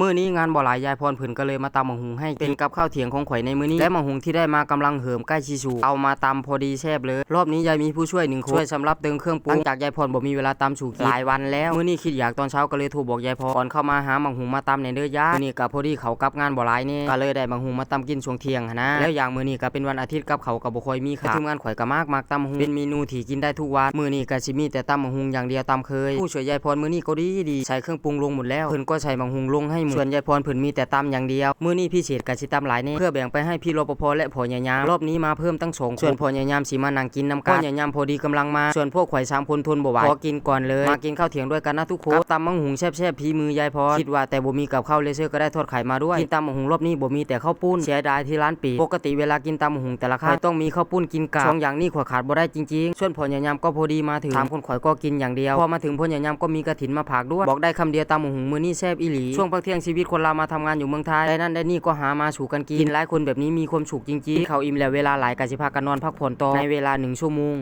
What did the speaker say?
มื้อนี้งานบ่หลายยายพรเพิ่นก็เลยมาตำบักหุงให้เป็นกับข้าวเทียงของข่อยในมื้อนี้และบักหุงที่ได้มากำลังเหิมใกล้ชิสูเอามาตำพอดีแซ่บเลย รอบนี้ยายมีผู้ช่วยหนึ่งคนช่วยสำหรับเติมเครื่องปรุงหลังจากยายพรบ่มีเวลาตำสู่กินหลายวันแล้วมื้อนี้คิดอยากตอนเช้าก็เลยโทรบอกยายพรก่อนเข้ามาหาบักหุงมาตำในเด้อย่ามื้อนี้ก็พอดีเขากลับงานบ่หลายนี่ก็เลยได้บักหุงมาตำกินช่วงเที่ยงนะแล้วอย่างมื้อนี้ก็เป็นวันอาทิตย์กับเขาก็บ่ค่อยมีค่ะทีมงานข่อยก็มากมักตำบักหุงเป็นเมนูที่กินได้ทุกวันมื้อนี้ก็สิมีแต่ตำบักหุงอย่างเดียวตามเคยผู้ช่วยยายพรมื้อนี้ก็ดีดีใส่เครื่องปรุงลงหมดแล้วเพิ่นก็ใส่บักหุงลงให้ส่วนยายพรเพิ่นมีแต่ตำอย่างเดียวมื้อนี้พิเศษก็สิตำหลายแน่เพื่อแบ่งไปให้พี่รปภและพ่อใหญ่ยามรอบนี้มาเพิ่มตั้งสองส่วนพ่อใหญ่ยามสิมานั่งกินน้ำกันพ่อใหญ่ยามพอดีกำลังมา ส่วนพวกข่อยสามคนทนบ่ไหวขอกินก่อนเลยมากินข้าวเที่ยงด้วยกันนะทุกคนตำบักหุงแซ่บๆพี่มือยายพรคิดว่าแต่บ่มีกับข้าวเลเชื่อก็ได้ทอดไข่มาด้วยกินตำบักหุงรอบนี้บ่มีแต่ข้าวปุ้นเสียดายที่ร้านปิดปกติเวลากินตำบักหุงแต่ละครั้งต้องมีข้าวปุ้นกินกับสองอย่างนี้ข่อยขาดบ่ได้จริงๆส่วนพ่อใหญ่ยามก็พอดีมาถึงถามคนข่อยก็กินอย่างเดียวพอมาถึงพ่อใหญ่ยามก็มีกระถินมาผากด้วยบอกได้คำเดียวตำบักหุงมื้อนี้แซ่บอีหลีช่วงพักเที่ยงชีวิตคนเรามาทำงานอยู่เมืองไทยได้นั่นได้นี่ก็หามาสู่กันกินหลายคนแบบนี้มีความสุขจริงๆเขาอิ่มแล้วเวลาหลายกะสิพากันนอนพักผ่อนต่อในเวลาหนึ่งชั่วโมง